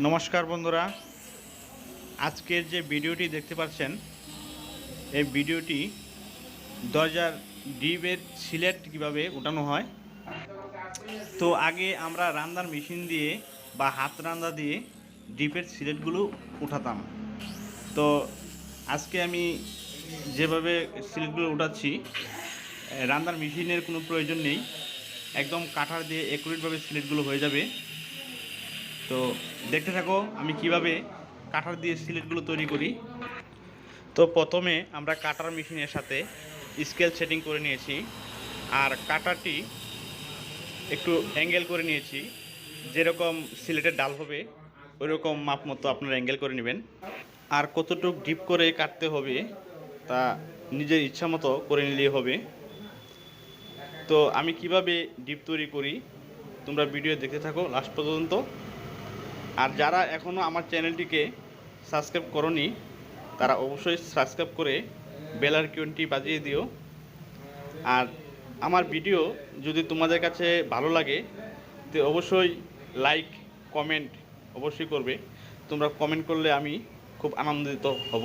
নমস্কার বন্ধুরা। আজকের যে ভিডিওটি দেখতে পাচ্ছেন, এই ভিডিওটি দরজার ডিপের সিলেট কীভাবে উঠানো হয়, তো আগে আমরা রান্নার মেশিন দিয়ে বা হাত রান্না দিয়ে ডিপের সিলেটগুলো উঠাতাম। তো আজকে আমি যেভাবে সিলেটগুলো উঠাচ্ছি রান্নার মেশিনের কোনো প্রয়োজন নেই, একদম কাঠার দিয়ে একুরেটভাবে সিলেটগুলো হয়ে যাবে। তো দেখতে থাকো, আমি কীভাবে কাটার দিয়ে সিলেটগুলো তৈরি করি। তো প্রথমে আমরা কাটার মেশিনের সাথে স্কেল সেটিং করে নিয়েছি, আর কাটারটি একটু অ্যাঙ্গেল করে নিয়েছি। যেরকম সিলেটের ডাল হবে ওই রকম মাপ মতো আপনারা অ্যাঙ্গেল করে নেবেন। আর কতটুক ডিপ করে কাটতে হবে, তা নিজের ইচ্ছা মতো করে নিলেই হবে। তো আমি কীভাবে ডিপ তৈরি করি, তোমরা ভিডিও দেখতে থাকো লাস্ট পর্যন্ত। আর যারা এখনও আমার চ্যানেলটিকে সাবস্ক্রাইব করনি, তারা অবশ্যই সাবস্ক্রাইব করে বেল আইকনটি বাজিয়ে দিও। আর আমার ভিডিও যদি তোমাদের কাছে ভালো লাগে, তো অবশ্যই লাইক, কমেন্ট অবশ্যই করবে। তোমরা কমেন্ট করলে আমি খুব আনন্দিত হব।